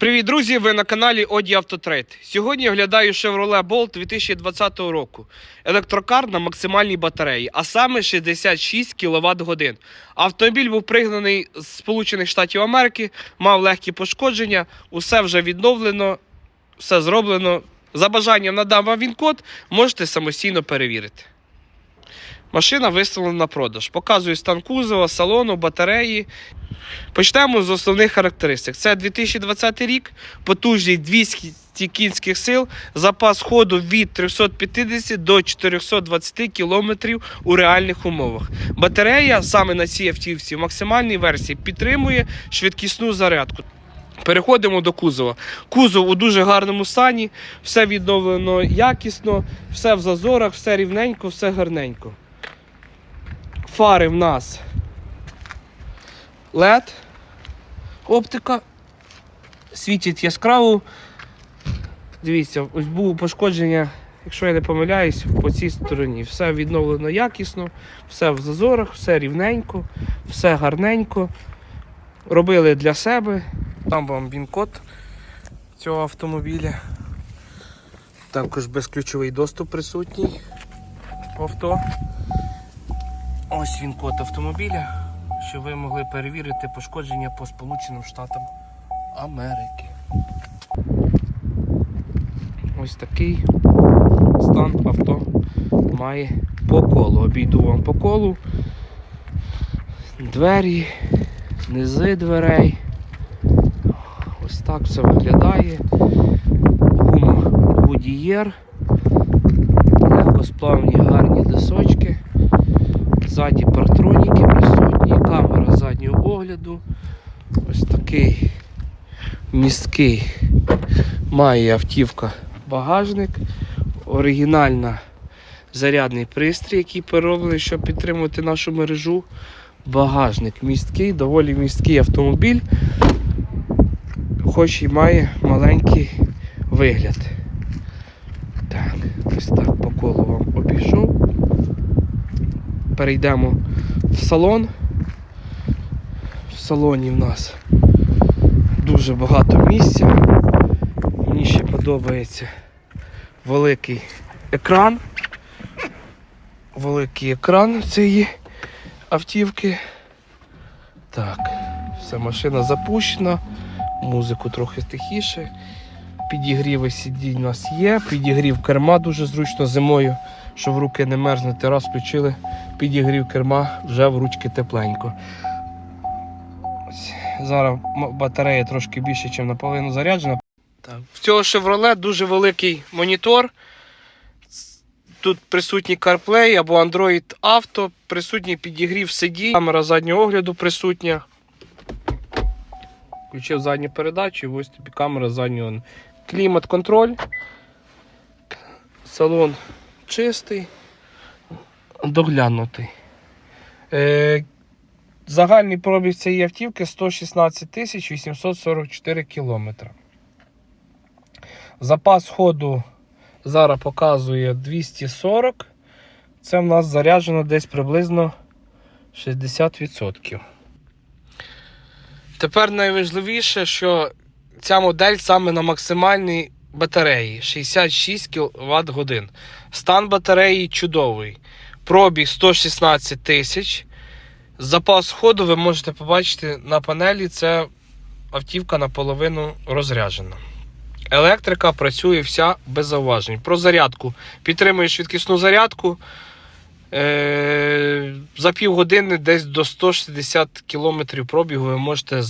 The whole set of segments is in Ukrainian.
Привіт, друзі! Ви на каналі Оді Автотрейд. Сьогодні оглядаю Chevrolet Bolt 2020 року. Електрокар на максимальній батареї, а саме 66 кВт годин. Автомобіль був пригнаний з Сполучених Штатів Америки, мав легкі пошкодження, усе вже відновлено, все зроблено. За бажанням надам вам він-код, можете самостійно перевірити. Машина виставлена на продаж. Показую стан кузова, салону, батареї. Почнемо з основних характеристик. Це 2020 рік, потужність 200 кінських сил, запас ходу від 350 до 420 км у реальних умовах. Батарея саме на цій автівці в максимальній версії підтримує швидкісну зарядку. Переходимо до кузова. Кузов у дуже гарному стані, все відновлено якісно, все в зазорах, все рівненько, все гарненько. Фари в нас LED, оптика. Світить яскраво. Дивіться, ось було пошкодження, якщо я не помиляюсь, по цій стороні. Все відновлено якісно, все в зазорах, все рівненько, все гарненько. Робили для себе. Там вам він-код цього автомобіля. Також безключовий доступ присутній в авто. Ось він код автомобіля, щоб ви могли перевірити пошкодження по Сполученим Штатам Америки. Ось такий стан авто має по колу. Обійду вам по колу. Двері, низи дверей. Ось так все виглядає. Гума Goodyear. Легкосплавні гарні дисочки. Ззаді партроніки присутні, камера заднього огляду. Ось такий місткий має автівка багажник. Оригінальна зарядний пристрій, який перероблений, щоб підтримувати нашу мережу. Багажник місткий, доволі місткий автомобіль, хоч і має маленький вигляд. Так, ось так по колу вам обійшов перейдемо в салон. Салоні в нас дуже багато місця. Мені ще подобається великий екран. Великий екран цієї автівки. Так, все, машина запущена, музику трохи тихіше. Підігріви сидінь у нас є, підігрів керма дуже зручно зимою, щоб в руки не мерзнути. Раз включили підігрів керма, вже в ручки тепленько. Зараз батарея трошки більше, ніж наполовину заряджена. Так. В цього Chevrolet дуже великий монітор. Тут присутній CarPlay або Android Auto, присутній підігрів сидінь, камера заднього огляду присутня. Включив задню передачу, ось тобі камера заднього. Клімат-контроль. Салон чистий доглянутий. Е, загальний пробіг цієї автівки 116 тисяч 844 кілометри. Запас ходу зараз показує 240. Це в нас заряджено десь приблизно 60%. Тепер найважливіше, що ця модель саме на максимальній батареї 66 кВт годин. Стан батареї чудовий. Пробіг 116 тисяч. Запас ходу ви можете побачити на панелі. Це автівка наполовину розряджена. Електрика працює вся без зауважень. Про зарядку. Підтримує швидкісну зарядку. Е, За півгодини десь до 160 км пробігу ви можете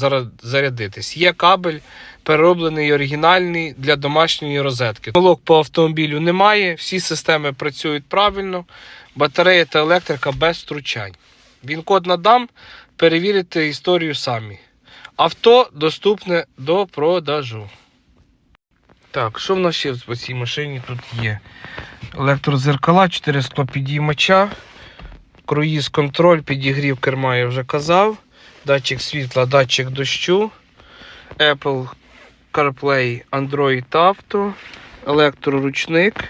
зарядитись. Є кабель перероблений оригінальний для домашньої розетки. Помилок по автомобілю немає, всі системи працюють правильно, батарея та електрика без втручань. Він код надам, перевірите історію самі. Авто доступне до продажу. Так, що в нас ще по цій машині тут є? Електрозеркала, 4 склопідіймача, круїз контроль, підігрів керма, я вже казав. Датчик світла, датчик дощу, Apple CarPlay, Android Auto, електроручник,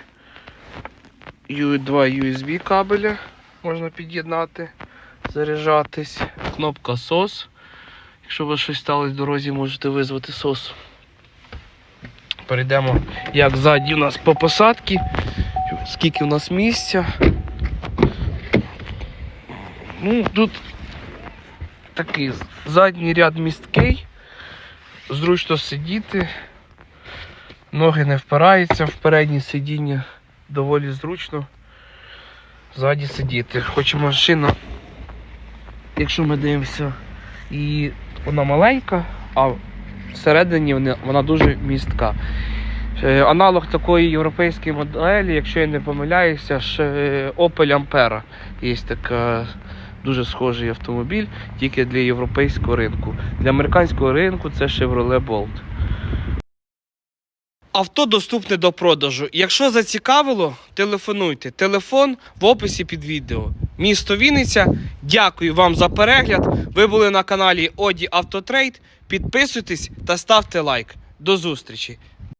U2 USB кабеля можна під'єднати, заряджатись, кнопка SOS. Якщо вас щось сталося в дорозі, можете визвати SOS. перейдемо, як ззаді у нас по посадці, скільки у нас місця. Ну, тут такий задній ряд місткий, зручно сидіти, ноги не впираються в переднє сидіння, доволі зручно ззаді сидіти. Хоч машина, якщо ми дивимося, і вона маленька, а всередині вона, дуже містка. Е, Аналог такої європейської моделі, якщо я не помиляюся, ще Opel Ampera. Є така дуже схожий автомобіль, тільки для європейського ринку. Для американського ринку це Chevrolet Bolt. Авто доступне до продажу. Якщо зацікавило, телефонуйте. Телефон в описі під відео. Місто Вінниця. Дякую вам за перегляд. Ви були на каналі Оді Автотрейд. Підписуйтесь та ставте лайк. До зустрічі!